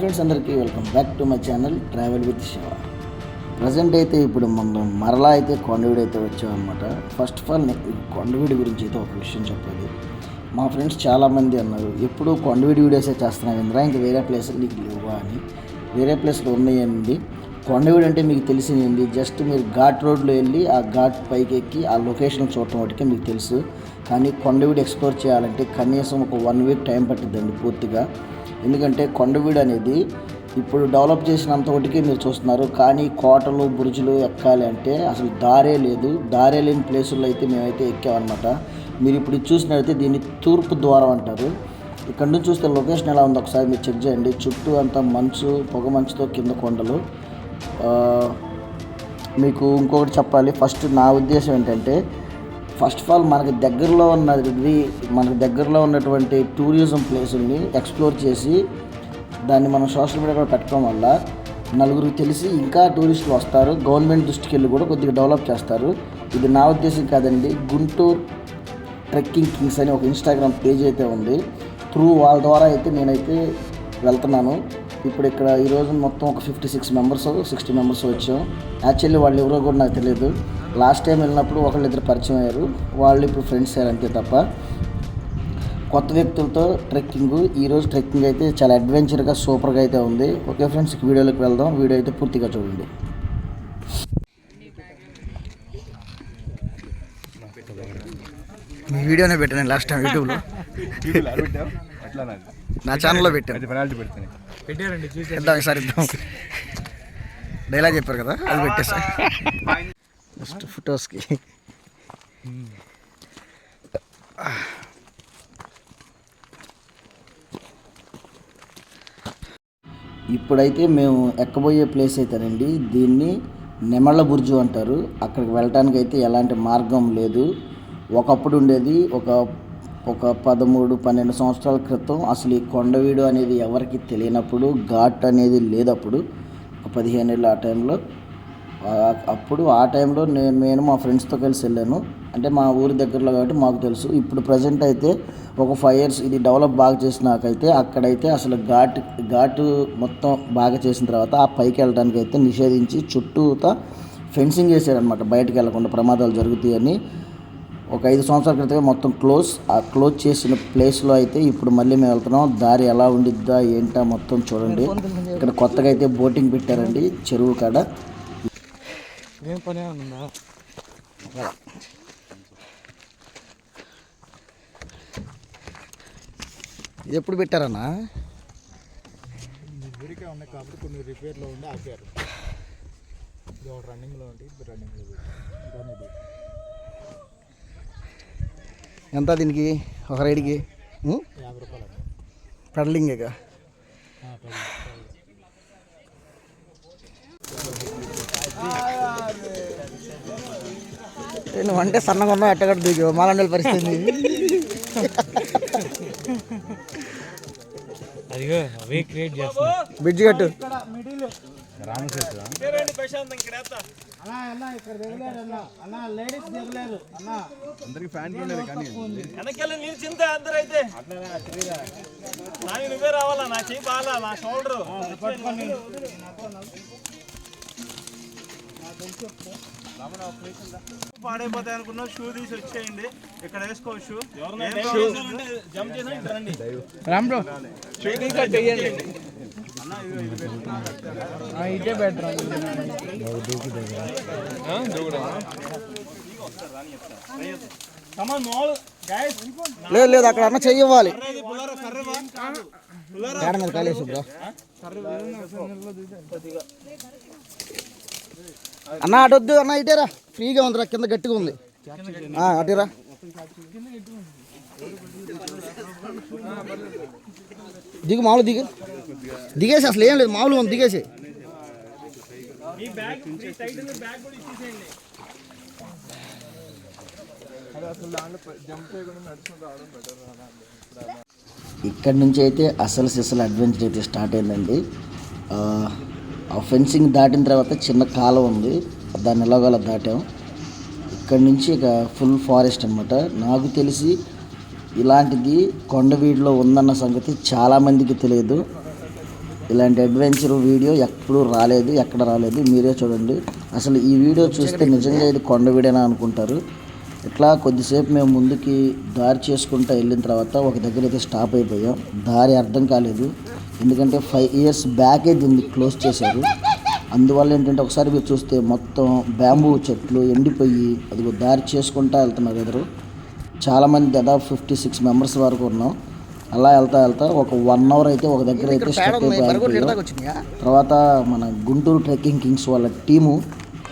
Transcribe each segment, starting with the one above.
Friends అందరికీ welcome back to my channel travel with Shiva present అయితే ఇప్పుడు మనం మరలా అయితే కొండవీడు అయితే వచ్చామన్నమాట. ఫస్ట్ ఆఫ్ ఆల్ నేను కొండవీడి గురించి అయితే ఒక విషయం చెప్పాలి. మా ఫ్రెండ్స్ చాలామంది అన్నారు ఎప్పుడు కొండవీడి వీడియోసే చేస్తున్నావు ఇంద్రా? ఇంక వేరే ప్లేసులు నీకు లేవా? అని. వేరే ప్లేస్లు ఉన్నాయండి. కొండవీడు అంటే మీకు తెలిసింది జస్ట్ మీరు ఘాట్ రోడ్లో వెళ్ళి ఆ ఘాట్ పైకి ఎక్కి ఆ లొకేషన్ చూడటం వాటికే మీకు తెలుసు. కానీ కొండవీడు ఎక్స్ప్లోర్ చేయాలంటే కనీసం ఒక వన్ వీక్ టైం పట్టిద్దండి పూర్తిగా. ఎందుకంటే కొండవీడు అనేది ఇప్పుడు డెవలప్ చేసినంత ఒకటికి మీరు చూస్తున్నారు. కానీ కోటలు బురుజులు ఎక్కాలి అంటే అసలు దారే లేదు. దారే లేని ప్లేసుల్లో అయితే మేమైతే ఎక్కామన్నమాట. మీరు ఇప్పుడు చూసినట్లయితే దీన్ని తూర్పు ద్వారం అంటారు. ఇక్కడ నుంచి చూస్తే లొకేషన్ ఎలా ఉందో ఒకసారి మీరు చెక్ చేయండి. చుట్టూ అంతా మంచు పొగ మంచుతో కింద కొండలు. మీకు ఇంకొకటి చెప్పాలి. ఫస్ట్ నా ఉద్దేశం ఏంటంటే ఫస్ట్ ఆఫ్ ఆల్ మనకి దగ్గరలో ఉన్నది మనకి దగ్గరలో ఉన్నటువంటి టూరిజం ప్లేసుల్ని ఎక్స్ప్లోర్ చేసి దాన్ని మనం సోషల్ మీడియాలో పెట్టడం వల్ల నలుగురికి తెలిసి ఇంకా టూరిస్టులు వస్తారు. గవర్నమెంట్ దృష్టికి వెళ్ళి కూడా కొద్దిగా డెవలప్ చేస్తారు. ఇది నా ఉద్దేశం కాదండి. గుంటూరు ట్రెక్కింగ్ కింగ్స్ అని ఒక ఇన్స్టాగ్రామ్ పేజ్ అయితే ఉంది. త్రూ వాళ్ళ ద్వారా అయితే నేనైతే వెళ్తున్నాను. ఇప్పుడు ఇక్కడ ఈరోజు మొత్తం ఒక fifty six members sixty members వచ్చాం. యాక్చువల్లీ వాళ్ళు ఎవరో కూడా నాకు తెలియదు. లాస్ట్ టైం వెళ్ళినప్పుడు ఒకళ్ళిద్దరు పరిచయం అయ్యారు. వాళ్ళు ఇప్పుడు ఫ్రెండ్స్ అయ్యారు అంతే తప్ప. కొత్త వ్యక్తులతో ట్రెక్కింగ్ ఈరోజు ట్రెక్కింగ్ అయితే చాలా అడ్వెంచర్గా సూపర్గా అయితే ఉంది. ఓకే ఫ్రెండ్స్ వీడియోలోకి వెళ్దాం. వీడియో అయితే పూర్తిగా చూడండి. మీ వీడియోనే పెట్టాను లాస్ట్ టైం యూట్యూబ్లో నా ఛానల్లో పెట్టాను పెట్టారండి చూసి డైలాగ్ చెప్పారు కదా అది పెట్టేసా. ఫస్ట్ ఫొటోస్కి. ఇప్పుడైతే మేము ఎక్కబోయే ప్లేస్ అయితేనండి దీన్ని నెమళ్ళ బుర్జు అంటారు. అక్కడికి వెళ్ళటానికి అయితే ఎలాంటి మార్గం లేదు. ఒకప్పుడు ఉండేది ఒక ఒక పదమూడు పన్నెండు సంవత్సరాల క్రితం అసలు ఈ కొండవీడు అనేది ఎవరికి తెలియనప్పుడు ఘాట్ అనేది లేదప్పుడు ఒక పదిహేను ఏళ్ళు ఆ టైంలో అప్పుడు ఆ టైంలో నేను నేను మా ఫ్రెండ్స్తో కలిసి వెళ్ళాను. అంటే మా ఊరి దగ్గరలో కాబట్టి మాకు తెలుసు. ఇప్పుడు ప్రజెంట్ అయితే ఒక ఫైవ్ ఇయర్స్ ఇది డెవలప్ బాగా చేసినాకైతే అక్కడైతే అసలు ఘాట్ ఘాటు మొత్తం బాగా చేసిన తర్వాత ఆ పైకి వెళ్ళడానికి అయితే నిషేధించి చుట్టూతా ఫెన్సింగ్ చేశారనమాట బయటకు వెళ్ళకుండా ప్రమాదాలు జరుగుతాయని. ఒక ఐదు సంవత్సరాల క్రితమే మొత్తం క్లోజ్ ఆ క్లోజ్ చేసిన ప్లేస్లో అయితే ఇప్పుడు మళ్ళీ మేము వెళ్తున్నాం. దారి ఎలా ఉండిద్దా ఏంటా మొత్తం చూడండి. ఇక్కడ కొత్తగా అయితే బోటింగ్ పెట్టారండి చెరువు కాడ. ఏం పని ఉందా ఇది ఎప్పుడు పెట్టారన్నా? ఊరికే ఉన్నాయి కాబట్టి కొన్ని రిపేర్లో ఉండి ఆపారు. ఇది రన్నింగ్లో ఉండి ఇది రన్నింగ్లో ఇది ఎంత దీనికి? ఒక రైడ్కి? యాభై రూపాయలు అండి పెడలింగేగా ఆ, పది, పది. ఏ, నువ్వు అంటే సన్నగా ఉన్నావు ఎట్టగట్టు దిగు మాలండల పరిస్థితి. అదిగో అవే క్రియేట్ చేస్తున్నా. బ్రిడ్జ్ కట్టు. నువ్వే రావాలా? నా చెయ్యి బాగా నా షోల్డర్ పాడైపోతాయి అనుకున్నా షూ తీసి వచ్చేయండి ఇక్కడ వేసుకో షూ జంప్ చేసి ఇక్కడ రండి. రామ్ బ్రో ఇదే బెటర్ లేదు లేదు అక్కడ అన్న మీద కాలేసు బ్రో. అన్న అటొద్దు అన్న ఇటేరా ఫ్రీగా ఉందిరా కింద గట్టిగా ఉంది. ఆ, అటురా దిగు మామూలు దిగు. దిగేసి అసలు ఏం లేదు. మామూలుగా ఉంది దిగేసి. ఇక్కడ నుంచి అయితే అసలు సిసలు అడ్వెంచర్ అయితే స్టార్ట్ అయిందండి. ఆ, ఫెన్సింగ్ దాటిన తర్వాత చిన్న కాలం ఉంది. దాన్ని ఎలాగోలా దాటాం. ఇక్కడ నుంచి ఇక ఫుల్ ఫారెస్ట్ అనమాట నాకు తెలిసి ఇలాంటిది కొండవీడిలో ఉందన్న సంగతి చాలామందికి తెలియదు. ఇలాంటి అడ్వెంచర్ వీడియో ఎప్పుడు రాలేదు ఎక్కడ రాలేదు మీరే చూడండి. అసలు ఈ వీడియో చూస్తే నిజంగా ఇది కొండవీడేనా అనుకుంటారు. ఇట్లా కొద్దిసేపు మేము ముందుకి దారి చేసుకుంటూ వెళ్ళిన తర్వాత ఒక దగ్గర అయితే స్టాప్ అయిపోయాం. దారి అర్థం కాలేదు. ఎందుకంటే ఫైవ్ ఇయర్స్ బ్యాకే దీన్ని క్లోజ్ చేశారు. అందువల్ల ఏంటంటే ఒకసారి మీరు చూస్తే మొత్తం బ్యాంబూ చెట్లు ఎండిపోయి అది దారి చేసుకుంటూ వెళ్తున్నారు ఎదురు చాలామంది దాదాపు ఫిఫ్టీ సిక్స్ మెంబర్స్ వరకు ఉన్నాం. అలా వెళ్తా వెళ్తా ఒక వన్ అవర్ అయితే ఒక దగ్గర అయితే స్టక్ అయిపోయి ఆగిపోయాం. తర్వాత మన గుంటూరు ట్రెక్కింగ్ కింగ్స్ వాళ్ళ టీము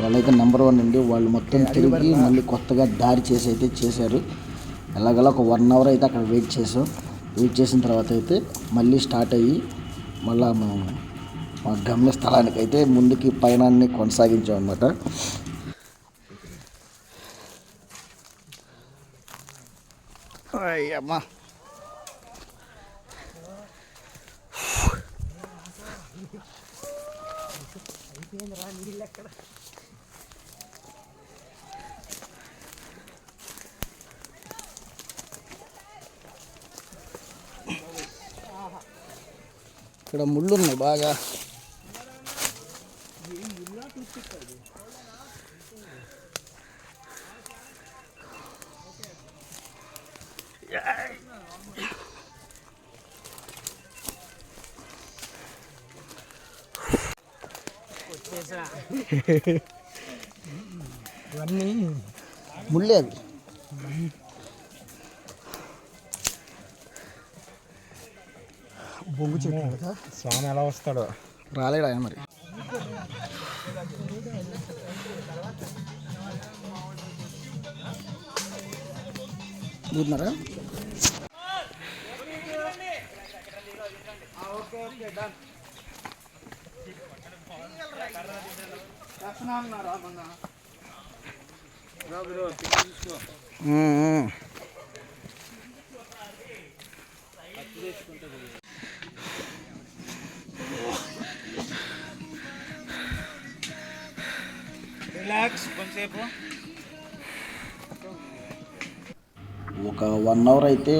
వాళ్ళైతే నెంబర్ వన్ అండి. వాళ్ళు మొత్తం తిరిగి మళ్ళీ కొత్తగా దారి చేసి అయితే చేశారు. ఎలాగలా ఒక వన్ అవర్ అయితే అక్కడ వెయిట్ చేసాం. వెయిట్ చేసిన తర్వాత అయితే మళ్ళీ స్టార్ట్ అయ్యి మళ్ళీ మేము మా గమ్య స్థలానికి అయితే ముందుకి పయనాన్ని కొనసాగించాం అనమాట అమ్మా. ఇక్కడ ముళ్ళు ఉన్నాయి బాగా. ఇవన్నీ ముళ్ళే బొంగు చెట్టు కదా. స్వామి ఎలా వస్తాడో. రాలేడు ఆయన మరి. చూస్తున్నారా. రిలాక్స్ కొంచెంసేపు ఒక వన్ అవర్ అయితే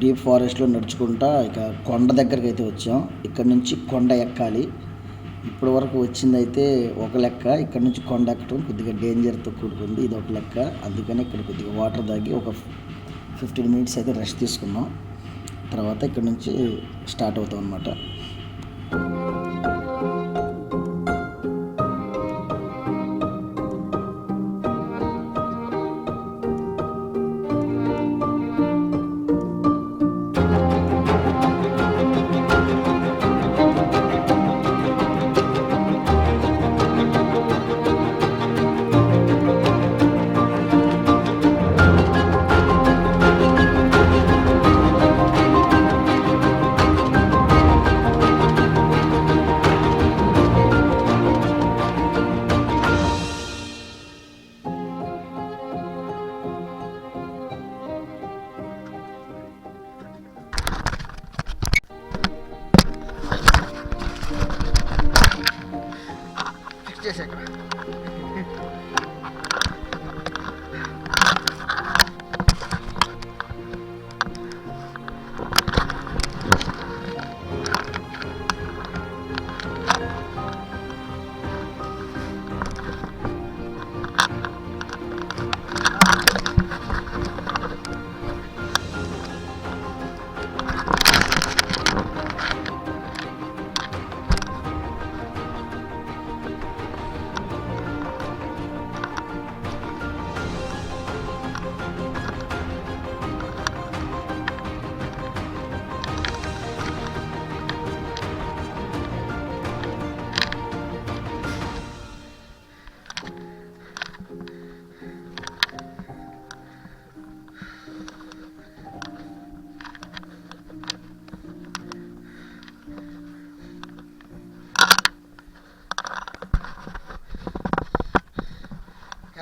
డీప్ ఫారెస్ట్లో నడుచుకుంటా ఇక కొండ దగ్గరికి అయితే వచ్చాం. ఇక్కడ నుంచి కొండ ఎక్కాలి. ఇప్పటి వరకు వచ్చిందైతే ఒక లెక్క. ఇక్కడ నుంచి కొండ ఎక్కడం కొద్దిగా డేంజర్తో కూడుకుంది. ఇది ఒక లెక్క. అందుకని ఇక్కడ కొద్దిగా వాటర్ తాగి ఒక ఫిఫ్టీన్ మినిట్స్ అయితే రెస్ట్ తీసుకున్నాం. తర్వాత ఇక్కడ నుంచి స్టార్ట్ అవుతాం అనమాట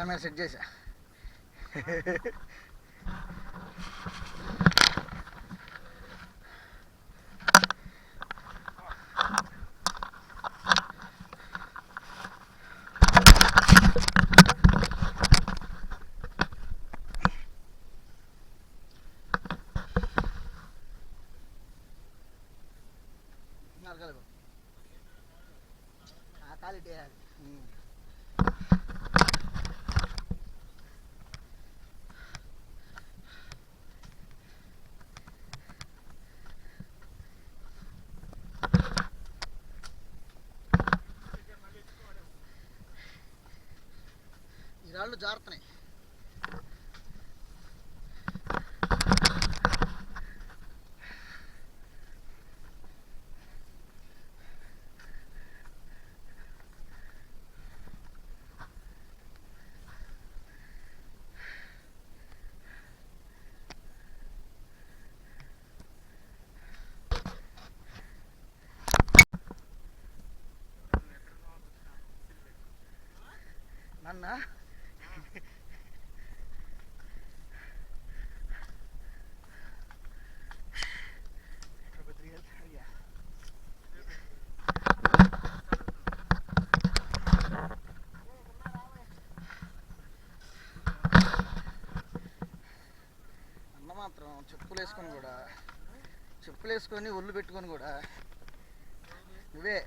కెమెరా సెట్ చేసా రాళ్ళు జారుతున్నాయి. నన్నా అన్న మాత్రం చెప్పులు వేసుకొని కూడా. చెప్పులు వేసుకొని ఒళ్ళు పెట్టుకొని కూడా. నువ్వే.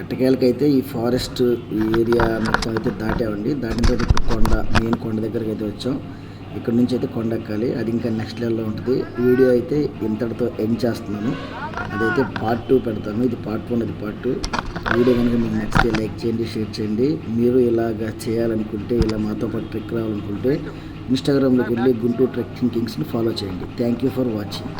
అట్టకాయలకైతే ఈ ఫారెస్ట్ ఈ ఏరియా మొత్తం అయితే దాటామండి. దాటిన తర్వాత కొండ మెయిన్ కొండ దగ్గరికి అయితే వచ్చాం. ఇక్కడ నుంచి అయితే కొండెక్కాలి అది ఇంకా నెక్స్ట్ లెవెల్లో ఉంటుంది. వీడియో అయితే ఇంతటితో ఎండ్ చేస్తున్నాను. అదైతే పార్ట్ టూ పెడతాను. ఇది పార్ట్ వన్ అది పార్ట్ టూ వీడియో కనుక మీకు నచ్చితే లైక్ చేయండి షేర్ చేయండి. మీరు ఇలాగ చేయాలనుకుంటే ఇలా మాతో పాటు ట్రెక్ రావాలనుకుంటే ఇన్స్టాగ్రామ్లోకి వెళ్ళి గుంటూరు ట్రెక్కింగ్ కింగ్స్ని ఫాలో చేయండి. Thank you for watching